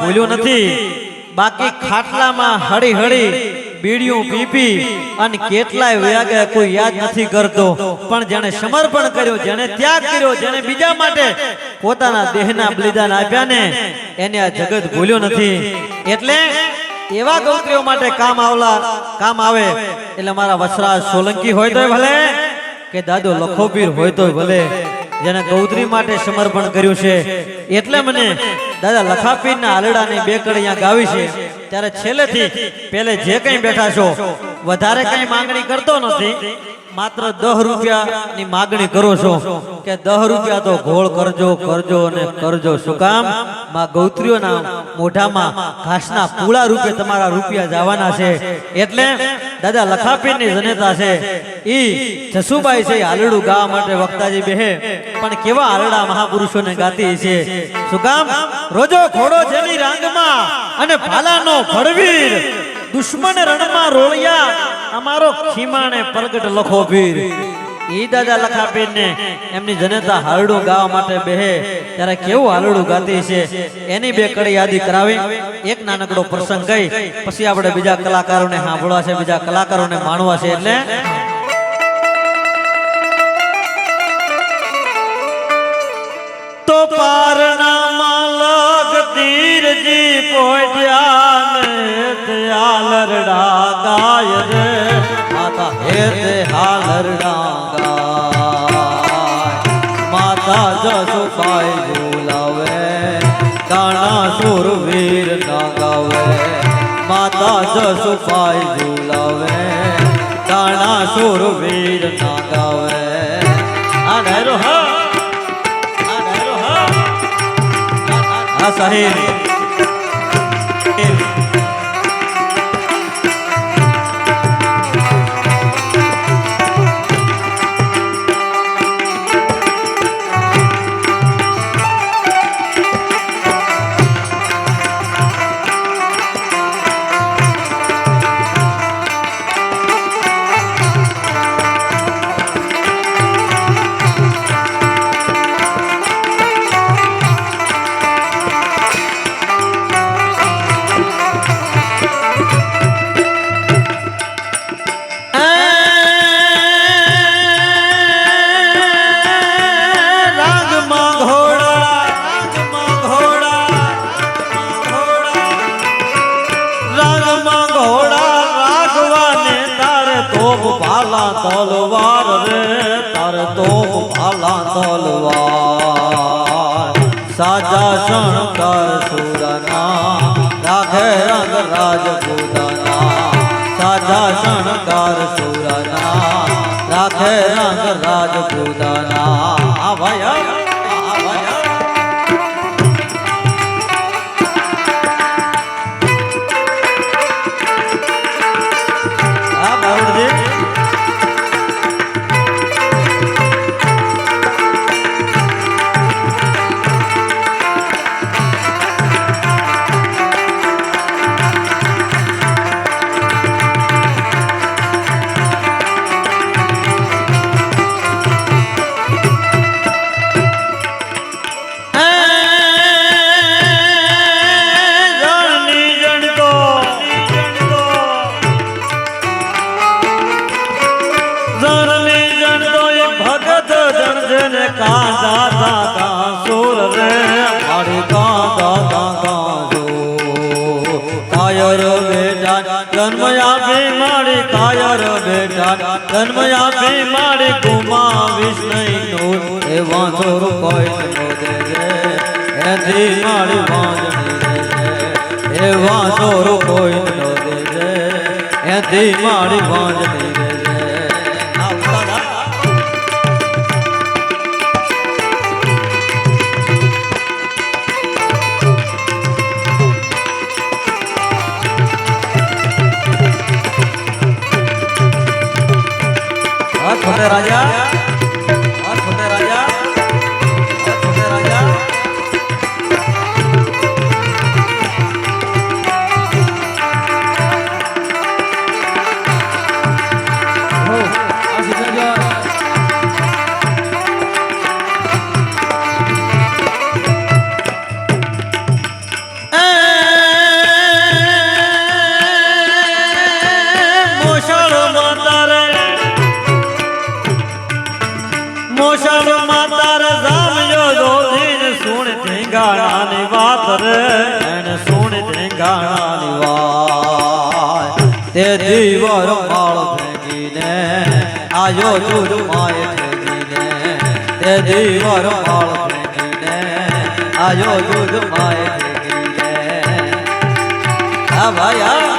ભૂલ્યું નથી. બાકી ખાટલામાં હળી હળી બીડિયું પીપી અને કેટલાય વ્યાગે કોઈ યાદ નથી કરતો. પણ જેણે સમર્પણ કર્યું જેણે ત્યાગ કર્યો જેણે બીજા માટે પોતાના દેહના બલિદાન આપ્યા ને એને આ જગત ભૂલ્યો નથી. એટલે એવા ગૌત્રીઓ માટે કામ આવલા કામ આવે. એટલે મારા વસરાજ સોલંકી હોય તોય ભલે કે દાદો લખોપીર હોય તોય ભલે. જેને ગૌધરી માટે સમર્પણ કર્યું છે. એટલે મને દાદા લખાપીરના આલડાની બે કડી અહીંયા ગાવી છે. ત્યારે છેલ્લેથી પેલે જે કંઈ બેઠા છો, વધારે કંઈ માંગણી કરતો નથી. માત્ર દહ રૂપિયાની માગણી કરો છો કે દહ રૂપિયા તો ઘોળ કરજો કરજો અને કરજો. શું કામ? માં ગૌત્રીઓના મોઢામાં ઘાસના પૂળા રૂપે તમારા રૂપિયા જવાના છે. એટલે દાદા લખાપીરની જનેતા છે. ઈ જસુબાઈ છે આલડું ગાવા માટે વક્તાજી બેહે. પણ કેવા હાલડા મહાપુરુષોને ગાતી છે. શું કામ રોજો ઘોડો જેની રાંગમાં અને ભાલાનો ભડવીર દુશ્મન રણમાં રોળિયા. અમારો ખીમાને પ્રગટ લખો વીર. ઈ દાદા લખાપીર ને એમની જનતા હાલડું ગાવા માટે બેહે. ત્યારે કેવું હાલડું ગાતી છે? એની બે કડી યાદી કરાવી. એક નાનકડો પ્રસંગ ગઈ. પછી આપણે બીજા કલાકારોને સાંભળવા છે, બીજા કલાકારોને માણવા છે. એટલે દાણા સુરવીર ના ગાવે. માતા જસુબાઈ બોલાવે દાણા સુરવીર ના ગાવે. આ સાહેબ. તલવાર રે, તાર તો ભાલા તલવાર. સાજા શણકર સુરના રાખે રંગ રાજપૂતાના સાજા શણકર સુરના રાખે રંગ રાજપૂતાના આ કાંદા દાદા સુર રે? મારી કાંદા દાદા સુર? કાયર બેટા જન્મ આપી મારી કાયર બેટા જન્મ આપી મારી ગુમાવીશ નહીં નો એ વાંચોર કોઈ નો દે એથી મારી વાંજણી એ રાજા. ધીંગાણાની વાત રે, એને સુણ ધીંગાણાની વાત. તે દીવર માળ ભેગીને, આયો જુજ માય ભેગીને. તે દીવર માળ ભેગીને, આયો જુજ માય ભેગીને. આ ભાઈ